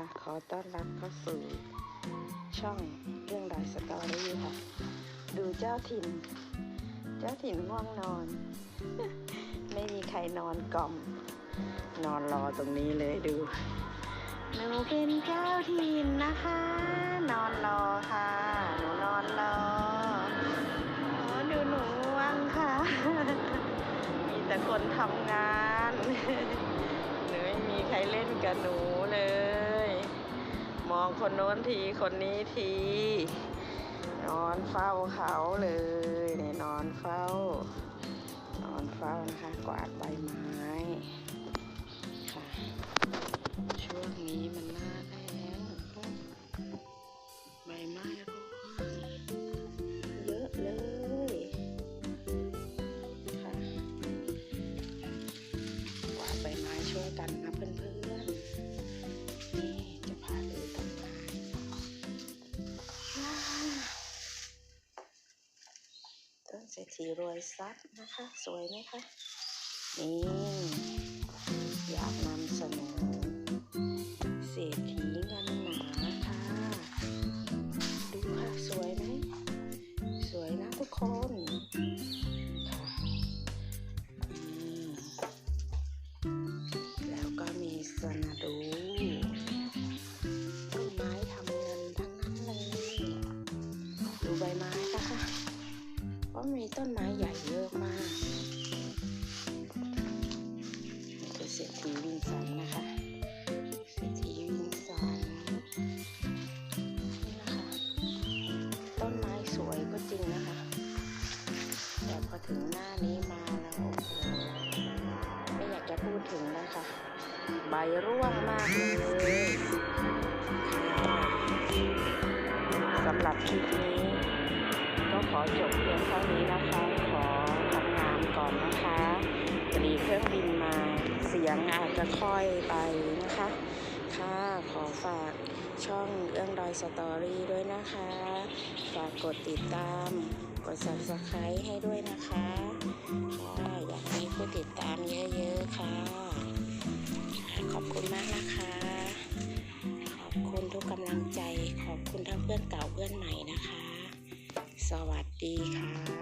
ค่ะ ขอต้อนรับเข้าสู่ช่องเรื่องราวสตอรี่ค่ะ ดูเจ้าถิ่น เจ้าถิ่นง่วงนอน ไม่มีใครนอนกล่อม นอนรอตรงนี้เลยดูหนูเป็นเจ้าถิ่นนะคะ นอนรอค่ะ หนูนอนรออ๋อดูหนูว่างค่ะ มีแต่คนทำงานหนูไม่มีใครเล่นกับหนูเลย คนโน้นที คนนี้ที นอนเฝ้าเขาเลยเนี่ยนอนเฝ้า นอนเฝ้านะคะ กวาดใบไม้ค่ะ ช่วงนี้ เศรษฐีรวยทรัพย์นะคะ สวยไหมคะนี่อยากนำเสนอเศรษฐีเงินหนาค่ะ ดูค่ะ สวยไหมสวยนะทุกคนค่ะแล้วก็มีสนาดูต้นไม้ทำเงินทั้งนั้นเลย ดูใบไม้นะคะ ราะมีต้นไม้ใหญ่เยอะมากนี่คือเศรษฐีวินสันนะคะเศรษฐีวินสันนี่นะคะ ต้นไม้สวยก็จริงนะคะ แต่พอถึงหน้านี้มาแล้วโอ้โหไม่อยากจะพูดถึงเลยค่ะใบร่วงมากเลยสำหรับคลิปนี้ อจบเพียงเท่านี้นะคะ ขอทำงานก่อนนะคะพอดีเครื่องบินมาเสียงอาจจะค่อยไปนะคะ ค่ะขอฝากช่องเรื่องรอยสตอรี่ด้วยนะคะ ฝากกดติดตาม กด subscribe ให้ด้วยนะคะค่ะอยากให้ผู้ติดตามเยอะๆค่ะ ขอบคุณมากนะคะขอบคุณทุกกำลังใจ ขอบคุณทั้งเพื่อนเก่าเพื่อนใหม่นะคะ สวัสดีค่ะ